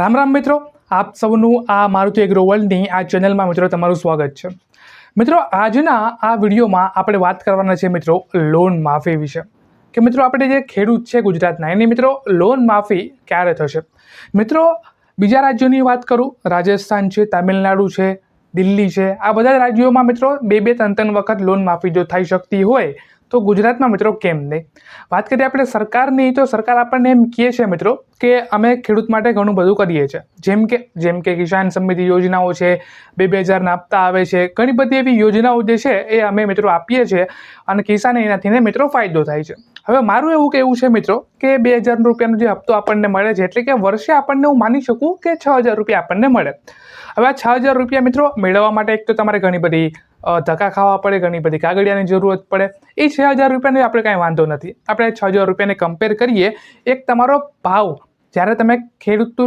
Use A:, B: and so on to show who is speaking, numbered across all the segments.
A: રામ રામ મિત્રો, આપ સૌનું આ મારુતિ એગ્રો વર્લ્ડની આ ચેનલમાં મિત્રો તમારું સ્વાગત છે. મિત્રો, આજના આ વિડીયોમાં આપણે વાત કરવાના છે મિત્રો લોન માફી વિશે. કે મિત્રો, આપણે જે ખેડૂત છે ગુજરાતના, એની મિત્રો લોન માફી ક્યારે થશે? મિત્રો, બીજા રાજ્યોની વાત કરું, રાજસ્થાન છે, તામિલનાડુ છે, દિલ્હી છે, આ બધા રાજ્યોમાં મિત્રો બે બે ત્રણ ત્રણ વખત લોન માફી જો થઈ શકતી હોય તો ગુજરાતમાં મિત્રો કેમ નહીં? વાત કરીએ આપણે સરકારની, તો સરકાર આપણને એમ કહે છે મિત્રો કે અમે ખેડૂત માટે ઘણું બધું કરીએ છીએ. જેમ કે જેમ કે કિસાન સમિતિ યોજનાઓ છે, બે બે હજારના આપતા આવે છે, ઘણી બધી એવી યોજનાઓ જે છે એ અમે મિત્રો આપીએ છીએ અને કિસાને એનાથી મિત્રો ફાયદો થાય છે. હવે મારું એવું કહેવું છે મિત્રો કે બે હજાર રૂપિયાનો જે હપ્તો આપણને મળે છે, એટલે કે વર્ષે આપણને હું માની શકું કે છ હજાર રૂપિયા આપણને મળે. હવે આ છ હજાર રૂપિયા મિત્રો મેળવવા માટે એક તો તમારે ઘણી બધી ધક્કા ખાવા પડે, ઘણી બધી કાગળિયાની જરૂરત પડે. એ છ હજાર રૂપિયાને આપણે કાંઈ વાંધો નથી. આપણે છ હજાર રૂપિયાને કમ્પેર કરીએ, એક તમારો ભાવ. જ્યારે તમે ખેડૂત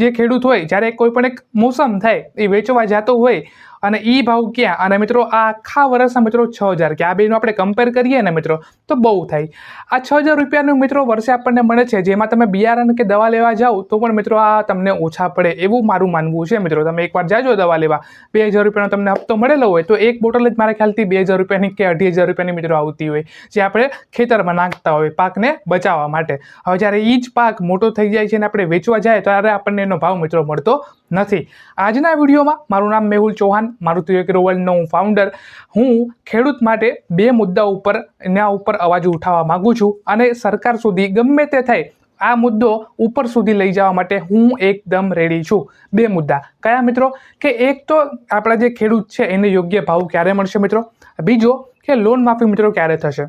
A: જે ખેડૂત હોય, જ્યારે કોઈ પણ એક મોસમ થાય, એ વેચવા જતો હોય અને એ ભાવ ક્યાં? અને મિત્રો આ આખા વર્ષના મિત્રો છ હજાર કે આ બેનું આપણે કમ્પેર કરીએ ને મિત્રો, તો બહુ થાય. આ છ હજાર રૂપિયાનું મિત્રો વર્ષે આપણને મળે છે, જેમાં તમે બિયારણ કે દવા લેવા જાઓ, તો પણ મિત્રો આ તમને ઓછા પડે, એવું મારું માનવું છે મિત્રો. તમે એકવાર જાજો દવા લેવા. બે હજાર રૂપિયાનો તમને હપ્તો મળેલો હોય, તો એક બોટલ જ મારા ખ્યાલથી બે હજાર રૂપિયાની કે અઢી હજાર રૂપિયાની મિત્રો આવતી હોય, જે આપણે ખેતરમાં નાખતા હોય પાકને બચાવવા માટે. હવે જ્યારે એ જ પાક મોટો થઈ જાય છે અને આપણે વેચવા જાય, ત્યારે આપણને એનો ભાવ મિત્રો મળતો નથી. આજના વિડીયોમાં મારું નામ મેહુલ ચૌહાણ મારુતિ એગ્રો વર્લ્ડનો હું ફાઉન્ડર હું ખેડૂત માટે બે મુદ્દા ઉપર, એના ઉપર અવાજ ઉઠાવવા માગું છું અને સરકાર સુધી ગમે તે થાય, આ મુદ્દો ઉપર સુધી લઈ જવા માટે હું એકદમ રેડી છું. બે મુદ્દા. કયા મિત્રો? કે એક તો આપણા જે ખેડૂત છે, એને યોગ્ય ભાવ ક્યારે મળશે મિત્રો? બીજો કે લોન માફી મિત્રો ક્યારે થશે?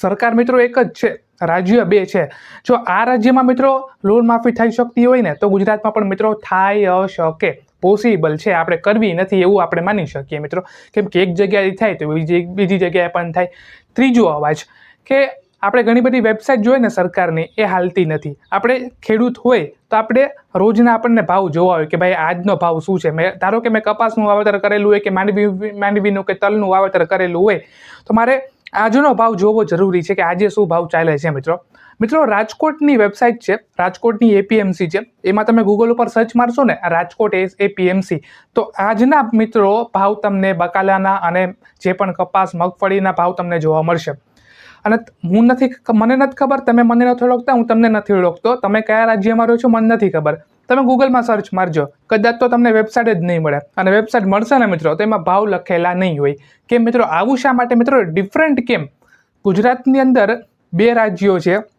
A: સરકાર મિત્રો એક જ છે, રાજ્ય બે છે. જો આ રાજ્યમાં મિત્રો લોન માફી થઈ શકતી હોય ને, તો ગુજરાતમાં પણ મિત્રો થાય શકે. પોસિબલ છે, આપણે કરવી નથી એવું આપણે માની શકીએ મિત્રો. કેમ કે એક જગ્યાએ થાય તો બીજી બીજી જગ્યાએ પણ થાય. ત્રીજો અવાજ કે આપણે ઘણી બધી વેબસાઇટ જોઈએ ને સરકારની, એ હાલતી નથી. આપણે ખેડૂત હોય તો આપણે રોજના આપણને ભાવ જોવા હોય કે ભાઈ આજનો ભાવ શું છે? મેં, ધારો કે મેં કપાસનું વાવેતર કરેલું હોય કે માંડવી, માંડવીનું કે તલનું વાવેતર કરેલું હોય, તો મારે આજનો ભાવ જોવો જરૂરી છે કે આજે શું ભાવ ચાલે છે મિત્રો? મિત્રો, રાજકોટની વેબસાઇટ છે, રાજકોટની એપીએમસી છે. એમાં તમે ગૂગલ ઉપર સર્ચ મારશો ને, રાજકોટ એસ એપીએમસી તો આજના મિત્રો, ભાવ તમને બકાલાના અને જે પણ કપાસ, મગફળીના ભાવ તમને જોવા મળશે. અને હું નથી મને નથી ખબર, તમે મને નથી ઓળખતા, હું તમને નથી ઓળખતો. તમે કયા રાજ્યમાં રહ્યો છો, મને નથી ખબર. તમે ગૂગલમાં સર્ચ મારજો. કદાચ તો તમને વેબસાઇટ જ નહીં મળે. અને વેબસાઇટ મળશે ને મિત્રો, તો એમાં ભાવ લખેલા નહીં હોય. કેમ મિત્રો, આવું શા માટે? મિત્રો ડિફરન્ટ કેમ? ગુજરાતની અંદર બે રાજ્યો છે.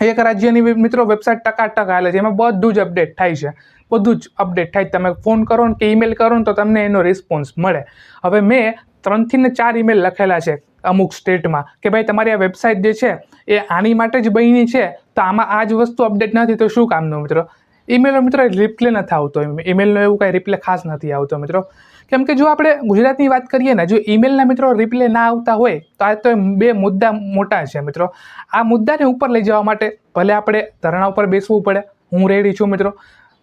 A: એક રાજ્યની મિત્રો વેબસાઇટ ટકા ટકા હાલે છે. એમાં બધું જ અપડેટ થાય છે. બધું જ અપડેટ થાય. તમે ફોન કરો ને કે ઈમેલ કરો ને તો તમને એનો રિસ્પોન્સ મળે. હવે મેં ત્રણથી ને ચાર ઈમેલ લખેલા છે અમુક સ્ટેટમાં કે ભાઈ તમારી આ વેબસાઇટ જે છે એ આની માટે જ બની છે. તો આમાં આ જ વસ્તુ અપડેટ નથી તો શું કામનું મિત્રો? ઈમેલનો મિત્રો રિપ્લે નથી આવતો. ઈમેલનો એવું કાંઈ રિપ્લે ખાસ નથી આવતો મિત્રો. કેમ કે જો આપણે ગુજરાતની વાત કરીએ ને, જો ઈમેલના મિત્રો રિપ્લે ના આવતા હોય, તો આ તો બે મુદ્દા મોટા છે મિત્રો. આ મુદ્દાને ઉપર લઈ જવા માટે ભલે આપણે ધરણા ઉપર બેસવું પડે. હું રેડી છું મિત્રો.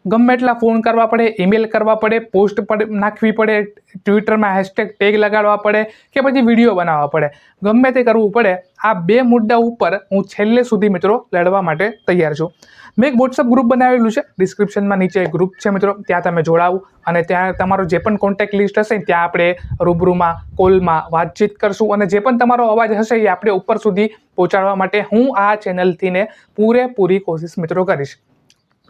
A: ગમે એટલા ફોન કરવા પડે ઈમેલ કરવા પડે પોસ્ટ નાખવી પડે ટ્વિટરમાં હેશટેગ ટેગ લગાડવા પડે કે પછી વીડિયો બનાવવા પડે. ગમે તે કરવું પડે, આ બે મુદ્દા ઉપર હું છેલ્લે સુધી મિત્રો લડવા માટે તૈયાર છું. મેં એક વોટ્સઅપ ગ્રુપ બનાવેલું છે ડિસ્ક્રિપ્શનમાં નીચે એક ગ્રુપ છે મિત્રો, ત્યાં તમે જોડાવો અને ત્યાં તમારો જે પણ કોન્ટેક્ટ લિસ્ટ હશે ત્યાં આપણે રૂબરૂમાં, કોલમાં વાતચીત કરશું અને જે પણ તમારો અવાજ હશે એ આપણે ઉપર સુધી પહોંચાડવા માટે હું આ ચેનલથીને પૂરેપૂરી કોશિશ મિત્રો કરીશ.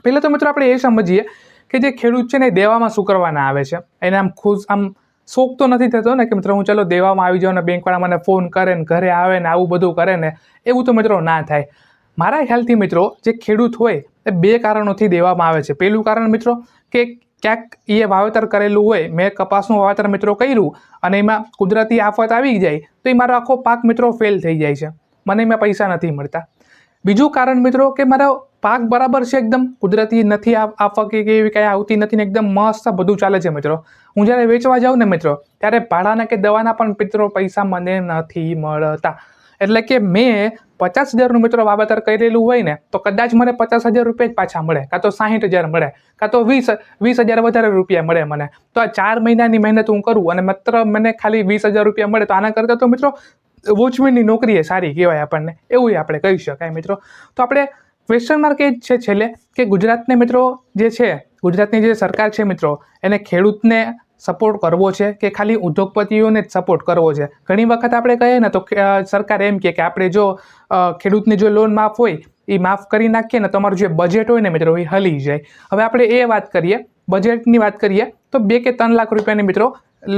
A: પહેલાં તો મિત્રો આપણે એ સમજીએ કે જે ખેડૂત છે ને એ દેવામાં શું કરવાના આવે છે. એને આમ ખુશ, આમ શોખ તો નથી થતો ને કે મિત્રો હું ચલો દેવામાં આવી જાઉં ને બેંકવાળા મને ફોન કરે ને ઘરે આવે ને આવું બધું કરે ને એવું તો મિત્રો ના થાય. મારા ખ્યાલથી મિત્રો જે ખેડૂત હોય એ બે કારણોથી દેવામાં આવે છે. પહેલું કારણ મિત્રો કે ક્યાંક એ વાવેતર કરેલું હોય, મેં કપાસનું વાવેતર મિત્રો કર્યું અને એમાં કુદરતી આફત આવી જાય તો એ મારો આખો પાક મિત્રો ફેલ થઈ જાય છે. મને એમાં પૈસા નથી મળતા. બીજું કારણ મિત્રો કે મારો પાક બરાબર છે એકદમ. કુદરતી નથી આ આફત કે એવી કાંઈ આવતી નથી ને એકદમ મસ્ત બધું ચાલે છે મિત્રો. હું જ્યારે વેચવા જાઉં ને મિત્રો, ત્યારે ભાડાના કે દવાના પણ મિત્રો પૈસા મને નથી મળતા. એટલે કે મેં પચાસ હજારનું મિત્રો વાવેતર કરેલું હોય ને, તો કદાચ મને પચાસ હજાર રૂપિયા જ પાછા મળે, કાં તો સાહીઠ હજાર મળે, કાં તો વીસ વીસ હજાર વધારે રૂપિયા મળે મને. તો આ ચાર મહિનાની મહેનત હું કરું અને માત્ર મને ખાલી વીસ હજાર રૂપિયા મળે તો આના કરતાં તો મિત્રો વોચમેનની નોકરી એ સારી કહેવાય આપણને, એવું આપણે કહી શકાય મિત્રો. તો આપણે ક્વેશ્ચન માર્ક એ જ છે છેલ્લે કે ગુજરાતને મિત્રો જે છે, ગુજરાતની જે સરકાર છે મિત્રો, એને ખેડૂતને સપોર્ટ કરવો છે કે ખાલી ઉદ્યોગપતિઓને જ સપોર્ટ કરવો છે? ઘણી વખત આપણે કહીએ ને તો સરકાર એમ કે આપણે જો ખેડૂતને જો લોન માફ હોય એ માફ કરી નાખીએ ને તમારું જે બજેટ હોય ને મિત્રો એ હલી જાય. હવે આપણે એ વાત કરીએ બજેટની વાત કરીએ, તો બે કે ત્રણ લાખ રૂપિયાની મિત્રો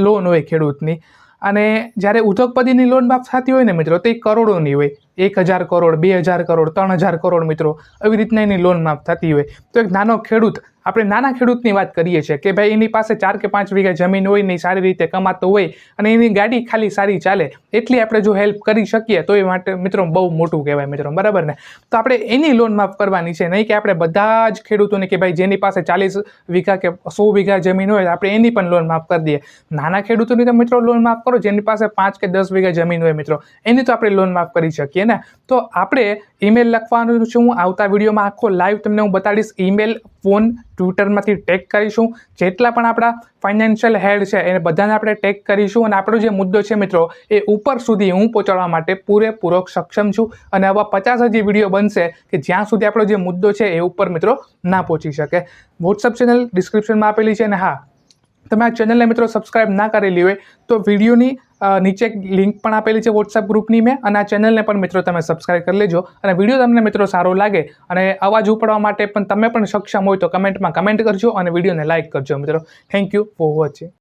A: લોન હોય ખેડૂતની. અને જ્યારે ઉદ્યોગપતિની લોન માફ થતી હોય ને મિત્રો, તે કરોડોની હોય. એક હજાર કરોડ, બે હજાર કરોડ, ત્રણ હજાર કરોડ મિત્રો આવી રીતના એની લોન માફ થતી હોય. તો એક નાનો ખેડૂત આપણે નાના ખેડૂતની વાત કરીએ છીએ કે ભાઈ એની પાસે ચાર કે પાંચ વીઘા જમીન હોય ને સારી રીતે કમાતો હોય અને એની ગાડી ખાલી સારી ચાલે, એટલી આપણે જો હેલ્પ કરી શકીએ તો એ માટે મિત્રો બહુ મોટું કહેવાય મિત્રો, બરાબર ને? તો આપણે એની લોન માફ કરવાની છે, નહીં કે આપણે બધા જ ખેડૂતોને કે ભાઈ જેની પાસે ચાલીસ વીઘા કે સો વીઘા જમીન હોય આપણે એની પણ લોન માફ કરી દઈએ. નાના ખેડૂતોની તો મિત્રો લોન માફ કરો, જેની પાસે પાંચ કે દસ વીઘા જમીન હોય મિત્રો, એની તો આપણે લોન માફ કરી શકીએ ને? તો આપણે ઈમેલ લખવાનું છું આવતા વિડીયોમાં આખો લાઈવ તમને હું બતાડીશ ઈમેલ ફોન ટ્વિટરમાંથી ટેગ કરીશું. જેટલા પણ આપણા ફાઇનાન્શિયલ હેડ છે, એને બધાને આપણે ટેગ કરીશું. અને આપણો જે મુદ્દો છે મિત્રો, એ ઉપર સુધી હું પહોંચાડવા માટે પૂરેપૂરો સક્ષમ છું. અને આવા પચાસ હજી વીડિયો બનશે કે જ્યાં સુધી આપણો જે મુદ્દો છે, એ ઉપર મિત્રો ના પહોંચી શકે. વોટ્સઅપ ચેનલ ડિસ્ક્રિપ્શનમાં આપેલી છે અને હા તમે આ ચેનલને મિત્રો સબસ્ક્રાઇબ ના કરેલી હોય તો વિડીયોની નીચે લિંક પણ આપેલી છે વોટ્સઅપ ગ્રુપની મેં અને આ ચેનલને પણ મિત્રો તમે સબસ્ક્રાઇબ કરી લેજો અને વીડિયો તમને મિત્રો સારો લાગે અને અવાજ ઉપાડવા માટે પણ તમે પણ સક્ષમ હોય તો કમેન્ટમાં કમેન્ટ કરજો અને વિડીયોને લાઇક કરજો મિત્રો. Thank you for watching